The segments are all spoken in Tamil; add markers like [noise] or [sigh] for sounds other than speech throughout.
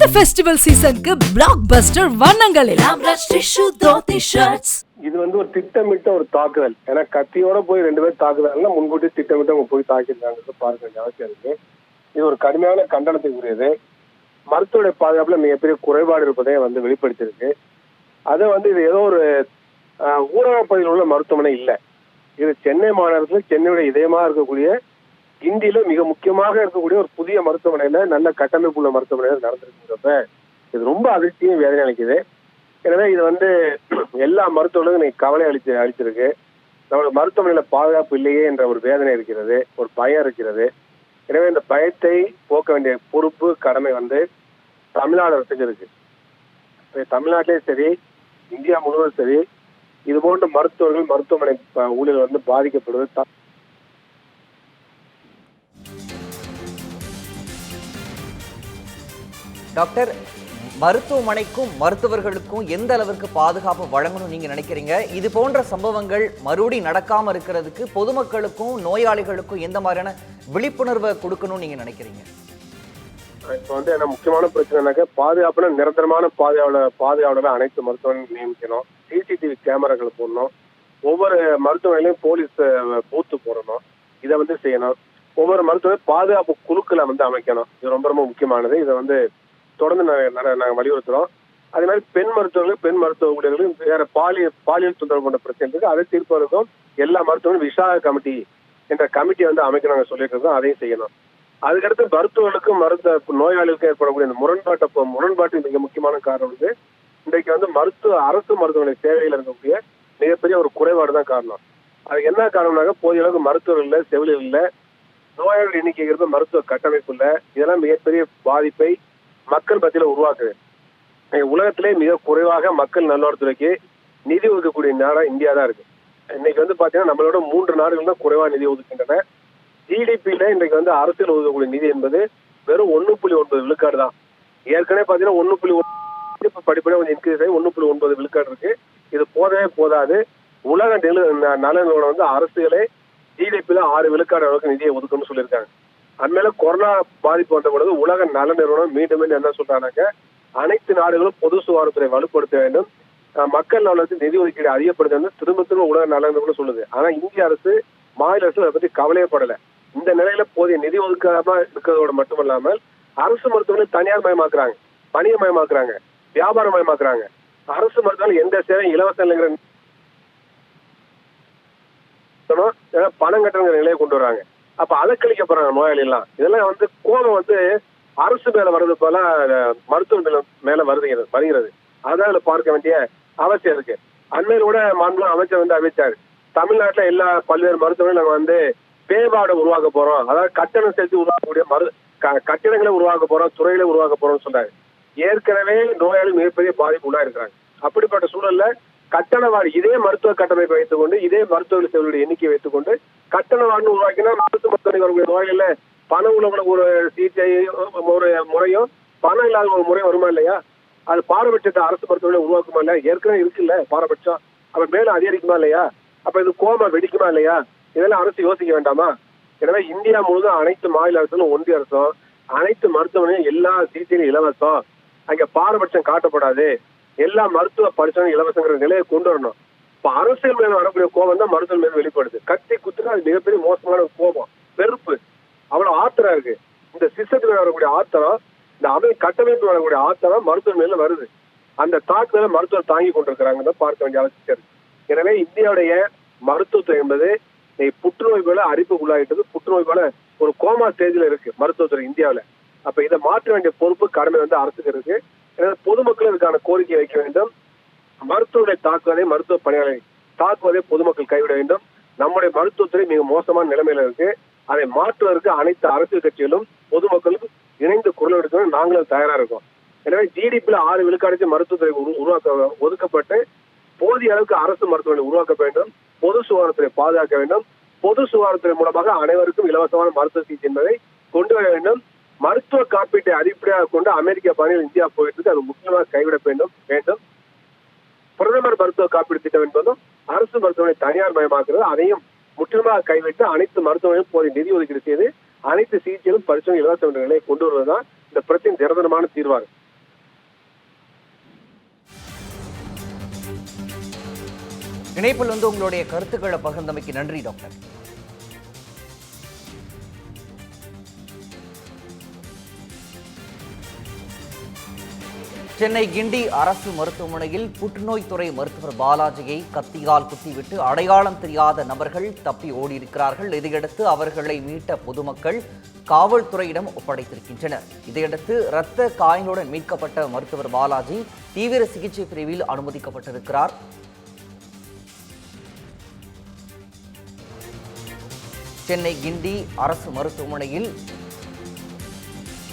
இந்த ஃபெஸ்டிவல் சீசனுக்கு பிளாக் பஸ்டர் வண்ணங்களில் இது வந்து ஒரு திட்டமிட்ட ஒரு தாக்குதல். ஏன்னா கத்தியோட போய் ரெண்டு பேர் தாக்குதல்னா முன்கூட்டி திட்டமிட்டு அவங்க போய் தாக்கியிருக்காங்க. பார்க்க வேண்டிய அவசியம் இருக்கு. இது ஒரு கடுமையான கண்டனத்துக்குரியது. மருத்துவடைய பாதுகாப்புல மிகப்பெரிய குறைபாடு இருப்பதை வந்து வெளிப்படுத்தியிருக்கு. அது வந்து இது ஏதோ ஒரு ஊரக பகுதியில் உள்ள மருத்துவமனை இல்லை. இது சென்னை மாநகரத்தில் சென்னையுடைய இதயமா இருக்கக்கூடிய இந்தியில மிக முக்கியமாக இருக்கக்கூடிய ஒரு புதிய மருத்துவமனையில நல்ல கட்டமைப்பு உள்ள மருத்துவமனையில் இது ரொம்ப அதிர்ச்சியும் வேதனை அளிக்குது. எனவே இது வந்து [clears throat] எல்லா மருத்துவர்களுக்கும் இன்னைக்கு கவலை அளிச்சு அளிச்சிருக்கு. நம்மளுக்கு மருத்துவமனையில பாதுகாப்பு இல்லையே என்ற ஒரு வேதனை இருக்கிறது ஒரு பயம் இருக்கிறது. எனவே இந்த பயத்தை போக்க வேண்டிய பொறுப்பு கடமை வந்து தமிழ்நாடு அரசுக்கு இருக்கு. தமிழ்நாட்டிலேயும் தமிழ்நாட்டிலே சரி இந்தியா முழுவதும் சரி இது போன்ற மருத்துவர்கள் மருத்துவமனை ஊழியர்கள் வந்து பாதிக்கப்படுவது டாக்டர் மருத்துவமனைக்கும் மருத்துவர்களுக்கும் எந்த அளவிற்கு பாதுகாப்பு வழங்கணும் நீங்க நினைக்கிறீங்க? இது போன்ற சம்பவங்கள் மறுபடி நடக்காம இருக்கிறதுக்கு பொதுமக்களுக்கும் நோயாளிகளுக்கும் எந்த மாதிரியான விழிப்புணர்வை கொடுக்கணும்னு நீங்க நினைக்கிறீங்க? இப்ப வந்து என்ன முக்கியமான பிரச்சனைனாக்க பாதுகாப்புனா நிரந்தரமான பாதுகாவலர் பாதுகாவலரை அனைத்து மருத்துவமனையும் நியமிக்கணும். சிசிடிவி கேமராக்கள் போடணும். ஒவ்வொரு மருத்துவமனையிலும் போலீஸ் பூத்து போடணும். இதை வந்து செய்யணும். ஒவ்வொரு மருத்துவ பாதுகாப்பு குழுக்களை வந்து அமைக்கணும். இது ரொம்ப ரொம்ப முக்கியமானது. இதை வந்து தொடர்ந்து நாங்கள் நாங்கள் வலியுறுத்துறோம். அதே மாதிரி பெண் மருத்துவர்களும் பெண் மருத்துவ ஊழியர்களும் வேற பாலியல் பாலியல் தொந்தரவு போன்ற பிரச்சனை இருக்கு. அதை தீர்ப்பதற்கும் எல்லா மருத்துவர்களும் விசாக கமிட்டி என்ற கமிட்டியை வந்து அமைக்க நாங்கள் சொல்லிட்டு இருக்கோம் அதையும் செய்யணும். அதுக்கடுத்து மருத்துவர்களுக்கும் மருத்துவ நோயாளிகளுக்கும் ஏற்படக்கூடிய இந்த முரண்பாட்டை இப்போ முரண்பாட்டு மிக முக்கியமான காரணம் வந்து இன்றைக்கு வந்து மருத்துவ அரசு மருத்துவமனை சேவையில் இருக்கக்கூடிய மிகப்பெரிய ஒரு குறைபாடு தான் காரணம். அது என்ன காரணம்னாக்க போதிய அளவுக்கு மருத்துவர்கள் இல்லை செவிலியர் இல்லை நோயாளர்கள் எண்ணிக்கை மருத்துவ கட்டமைப்பு இல்லை இதெல்லாம் மிகப்பெரிய பாதிப்பை மக்கள் மத்தியில உருவாக்குது. உலகத்திலே மிக குறைவாக மக்கள் நல்வாழ்வுத்துறைக்கு நிதி ஒதுக்கக்கூடிய நாடா இந்தியா தான் இருக்கு. இன்னைக்கு வந்து பாத்தீங்கன்னா நம்மளோட மூன்று நாடுகள் தான் குறைவா நிதி ஒதுக்கின்றன ஜிடிபியில இன்றைக்கு வந்து அரசியல் ஒதுக்கக்கூடிய நிதி என்பது வெறும் ஒன்னு புள்ளி ஒன்பது விழுக்காடு தான். ஏற்கனவே பாத்தீங்கன்னா ஒன்னு புள்ளி இப்ப படிப்படியாக கொஞ்சம் இன்க்ரீஸ் ஆகி ஒன்னு புள்ளி ஒன்பது விழுக்காடு இருக்கு. இது போதவே போதாது. உலக நில ந- நிறுவனம் வந்து அரசுகளே ஜிடிபியில ஆறு விழுக்காடு அளவுக்கு நிதியை ஒதுக்கணும்னு சொல்லியிருக்காங்க. அண்மையில கொரோனா பாதிப்பு வந்த பொழுது உலக நல நிறுவனம் மீண்டும் என்ன சொல்றாங்க அனைத்து நாடுகளும் பொது சுகாதாரத்துறை வலுப்படுத்த வேண்டும். மக்கள் நலனுக்கு நிதி ஒதுக்கீடு அதிகப்படுத்த வேண்டும். திரும்ப திரும்ப உலக நல நிறுவனம் சொல்லுது. ஆனா இந்திய அரசு மாநில அரசு அதை பத்தி கவலையே இந்த நிலையில போதிய நிதி ஒதுக்காம இருக்கிறதோட மட்டுமல்லாமல் அரசு மருத்துவமனை தனியார் மயமாக்குறாங்க. பணிய மயமாக்குறாங்க. வியாபாரம் மயமாக்குறாங்க. அரசு மருத்துவமனை எந்த சேவையும் இலவசம் இல்லைங்கிற ஏன்னா பணம் கட்டணுங்கிற நிலையை கொண்டு வராங்க. அப்ப அலக்களிக்க போறாங்க நோயாளி எல்லாம் இதெல்லாம் வந்து கோபம் வந்து அரசு மேல வர்றது போல மருத்துவ மேல வருதுங்கிறது வருதுகிறது வருகிறது. அதான் பார்க்க வேண்டிய அவசியம் இருக்கு. அண்மையில் கூட மாண்பு அமைச்சர் வந்து அமைச்சாரு தமிழ்நாட்டுல எல்லா பல்வேறு மருத்துவமனையும் நம்ம வந்து பேபாடை உருவாக்க போறோம். அதாவது கட்டணம் செலுத்தி உருவாக்கக்கூடிய மரு க- கட்டிடங்களை உருவாக்க போறோம் துறைகளை உருவாக்க போறோம்னு சொன்னாரு. ஏற்கனவே நோயாளி மிகப்பெரிய பாதிப்பு உள்ளா இருக்கிறாங்க அப்படிப்பட்ட சூழல்ல கட்டண இதே மருத்துவ கட்டமைப்பை வைத்துக்கொண்டு இதே மருத்துவ சேவைகளுடைய எண்ணிக்கை வைத்துக்கொண்டு கட்டண வார்டு உருவாக்கினா அரசு மருத்துவமனை வரக்கூடிய நோயாளில பணம் உள்ளவங்களுக்கு ஒரு சிகிச்சை ஒரு முறையும் பணம் இல்லாத ஒரு முறை வருமா இல்லையா? அது பாரபட்சத்தை அரசு மருத்துவமனை உருவாக்குமா இல்லையா? ஏற்கனவே இருக்குல்ல பாரபட்சம். அப்ப மேலும் அதிகரிக்குமா இல்லையா? அப்ப இது கோமா வெடிக்குமா இல்லையா? இதெல்லாம் அரசு யோசிக்க வேண்டாமா? எனவே இந்தியா முழுவதும் அனைத்து மாநில அரசுகளும் ஒன்றிய அரசும் அனைத்து மருத்துவமனையும் எல்லா சிகிச்சையும் இலவசம். அங்க பாரபட்சம் காட்டப்படாது. எல்லா மருத்துவ பரிசோதனை இலவசங்கிற நிலையை கொண்டு வரணும். இப்ப அரசியல் மேல வரக்கூடிய கோபம் தான் மருத்துவ மேல வெளிப்படுது. கத்தி குத்துனா அது மிகப்பெரிய மோசமான ஒரு கோபம். வெறுப்பு. அவ்வளவு ஆத்திரம் இருக்கு. இந்த சிஸ்டத்துல வரக்கூடிய ஆத்திரம் இந்த அமை கட்டமைப்பு வரக்கூடிய ஆத்திரம் மருத்துவ மேல வருது. அந்த தாக்குதலை மருத்துவர் தாங்கி கொண்டிருக்கிறாங்க பார்க்க வேண்டிய அவசியம் இருக்கு. எனவே இந்தியாவுடைய மருத்துவத்துறை என்பது புற்றுநோய் போல அரிப்பு உள்ளாகிட்டது புற்றுநோய் போல ஒரு கோமா தேதியில இருக்கு மருத்துவத்துறை இந்தியாவில. அப்ப இதை மாற்ற வேண்டிய பொறுப்பு கடமை வந்து அரசுக்கு இருக்கு. எனவே பொதுமக்கள் இதுக்கான கோரிக்கை வைக்க வேண்டும். மருத்துவர்களை தாக்குவதை மருத்துவ பணியாளரை தாக்குவதை பொதுமக்கள் கைவிட வேண்டும். நம்முடைய மருத்துவத்துறை மிக மோசமான நிலைமையில இருக்கு. அதை மாற்றுவதற்கு அனைத்து அரசியல் கட்சிகளும் பொதுமக்களுக்கு இணைந்து குரல் எடுக்கணும் நாங்களும் தயாரா இருக்கோம். எனவே ஜிடிபியில ஆறு விழுக்காடு மருத்துவத்துறை உரு- உருவாக்க ஒதுக்கப்பட்டு போதிய அளவுக்கு அரசு மருத்துவமனை உருவாக்க வேண்டும். பொது சுகாதாரத்துறை பாதுகாக்க வேண்டும். பொது சுகாதாரத்துறை மூலமாக அனைவருக்கும் இலவசமான மருத்துவ சிகிச்சை என்பதை கொண்டு வர வேண்டும். மருத்துவ காப்பீட்டை அடிப்படையாக கொண்டு அமெரிக்க பணியில் இந்தியா போயிட்டு இருக்கு. அது முக்கியமாக கைவிட வேண்டும் வேண்டும். பிரதமர் மருத்துவ காப்பீடு திட்டம் என்பதும் அரசு மருத்துவமனை தனியார் மயமாக்குறது அதையும் முற்றிலுமாக கைவிட்டு அனைத்து மருத்துவமனையும் போதிய நிதி ஒதுக்கீடு செய்து அனைத்து சிகிச்சைகளும் பரிசோதனை இலவச என்ற நிலையை கொண்டு வருவதுதான் இந்த பிரச்சனை நிரந்தரமான தீர்வாகும். இணைப்பில் வந்து உங்களுடைய கருத்துக்களை பகிர்ந்தமைக்கு நன்றி டாக்டர். சென்னை கிண்டி அரசு மருத்துவமனையில் புற்றுநோய் துறை மருத்துவர் பாலாஜியை கத்தியால் குத்திவிட்டு அடையாளம் தெரியாத நபர்கள் தப்பி ஓடியிருக்கிறார்கள். இதையடுத்து அவர்களை மீட்ட பொதுமக்கள் காவல்துறையிடம் ஒப்படைத்திருக்கின்றனர். இதையடுத்து இரத்த காயங்களுடன் மீட்கப்பட்ட மருத்துவர் பாலாஜி தீவிர சிகிச்சை பிரிவில் அனுமதிக்கப்பட்டிருக்கிறார். சென்னை கிண்டி அரசு மருத்துவமனையில்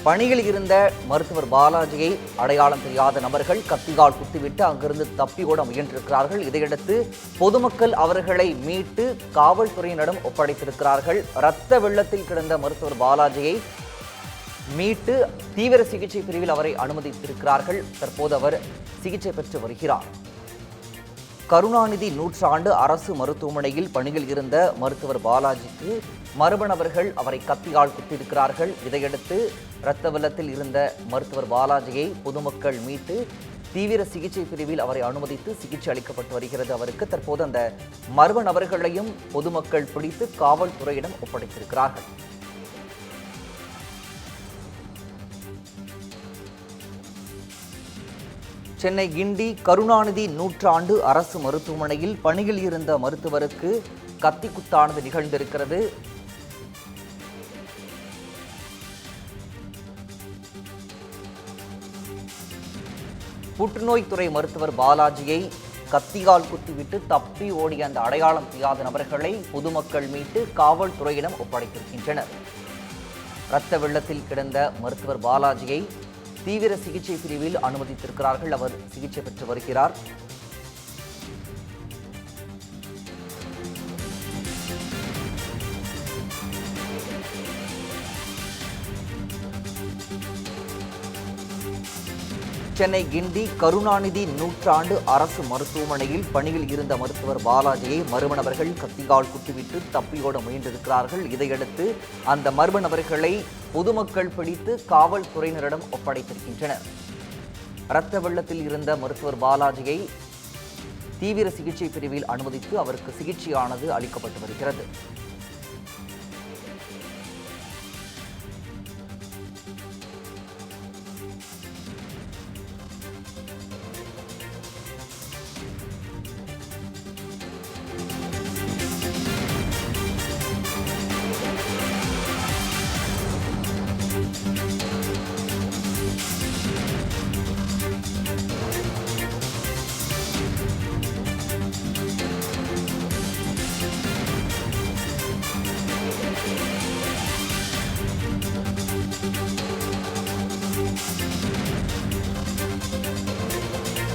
பணியில் இருந்த மருத்துவர் பாலாஜியை அடையாளம் தெரியாத நபர்கள் கத்திகால் குத்திவிட்டு அங்கிருந்து தப்பி ஓட முயன்றிருக்கிறார்கள். இதையடுத்து பொதுமக்கள் அவர்களை மீட்டு காவல்துறையினரிடம் ஒப்படைத்திருக்கிறார்கள். இரத்த வெள்ளத்தில் கிடந்த மருத்துவர் பாலாஜியை மீட்டு தீவிர சிகிச்சை பிரிவில் அவரை அனுமதித்திருக்கிறார்கள். தற்போது அவர் சிகிச்சை பெற்று வருகிறார். கருணாநிதி நூற்றாண்டு அரசு மருத்துவமனையில் பணியில் இருந்த மருத்துவர் பாலாஜிக்கு மரபணவர்கள் அவரை கத்தியால் குத்திருக்கிறார்கள் இதையடுத்து இரத்த வெள்ளத்தில் இருந்த மருத்துவர் பாலாஜியை பொதுமக்கள் மீட்டு தீவிர சிகிச்சை பிரிவில் அவரை அனுமதித்து சிகிச்சை அளிக்கப்பட்டு வருகிறது. அவருக்கு தற்போது அந்த மர்ம நபர்களையும் பொதுமக்கள் பிடித்து காவல்துறையிடம் ஒப்படைத்திருக்கிறார்கள். சென்னை கிண்டி கருணாநிதி நூற்றாண்டு அரசு மருத்துவமனையில் பணியில் இருந்த மருத்துவருக்கு கத்தி குத்தானது நிகழ்ந்திருக்கிறது. புற்றுநோய் துறை மருத்துவர் பாலாஜியை கத்தியால் குத்திவிட்டு தப்பி ஓடிய அந்த அடையாளம் தெரியாத நபர்களை பொதுமக்கள் மீட்டு காவல்துறையிடம் ஒப்படைத்திருக்கின்றனர். இரத்த வெள்ளத்தில் கிடந்த மருத்துவர் பாலாஜியை தீவிர சிகிச்சை பிரிவில் அனுமதித்திருக்கிறார்கள். அவர் சிகிச்சை பெற்று வருகிறார். சென்னை கிண்டி கருணாநிதி நூற்றாண்டு அரசு மருத்துவமனையில் பணியில் இருந்த மருத்துவர் பாலாஜியை மர்ம நபர்கள் கத்தியால் குத்திவிட்டு தப்பியோட முயன்றிருக்கிறார்கள். இதையடுத்து அந்த மர்ம நபர்களை பொதுமக்கள் பிடித்து காவல்துறையினரிடம் ஒப்படைத்திருக்கின்றனர். இரத்த வெள்ளத்தில் இருந்த மருத்துவர் பாலாஜியை தீவிர சிகிச்சை பிரிவில் அனுமதித்து அவருக்கு சிகிச்சையானது அளிக்கப்பட்டு வருகிறது.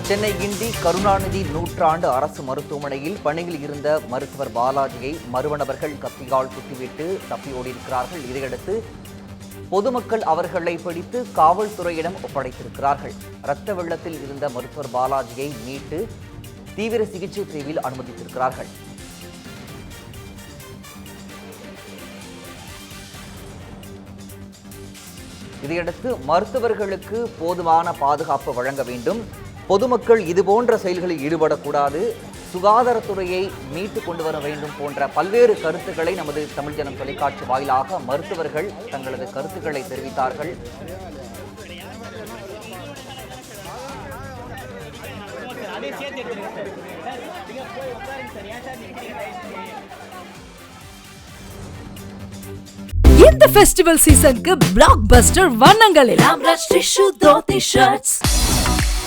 சென்னை கிண்டி கருணாநிதி நூற்றாண்டு அரசு மருத்துவமனையில் பணியில் இருந்த மருத்துவர் பாலாஜியை மறுவனவர்கள் கத்தியால் குத்திவிட்டு தப்பியோடியிருக்கிறார்கள் இதையடுத்து பொதுமக்கள் அவர்களை பிடித்து காவல்துறையிடம் ஒப்படைத்திருக்கிறார்கள். இரத்த வெள்ளத்தில் இருந்த மருத்துவர் பாலாஜியை மீட்டு தீவிர சிகிச்சை பிரிவில் அனுமதித்திருக்கிறார்கள். இதையடுத்து மருத்துவர்களுக்கு போதுமான பாதுகாப்பு வழங்க வேண்டும். பொதுமக்கள் இதுபோன்ற செயல்களில் ஈடுபடக்கூடாது. சுகாதாரத்துறையை மீட்டு கொண்டு வர வேண்டும் போன்ற பல்வேறு கருத்துக்களை நமது தமிழ் ஜனம் தொலைக்காட்சி வாயிலாக மருத்துவர்கள் தங்களது கருத்துக்களை தெரிவித்தார்கள். இந்த ஃபெஸ்டிவல் சீசனுக்கு பிளாக் பஸ்டர் வண்ணங்கள் எல்லாம்.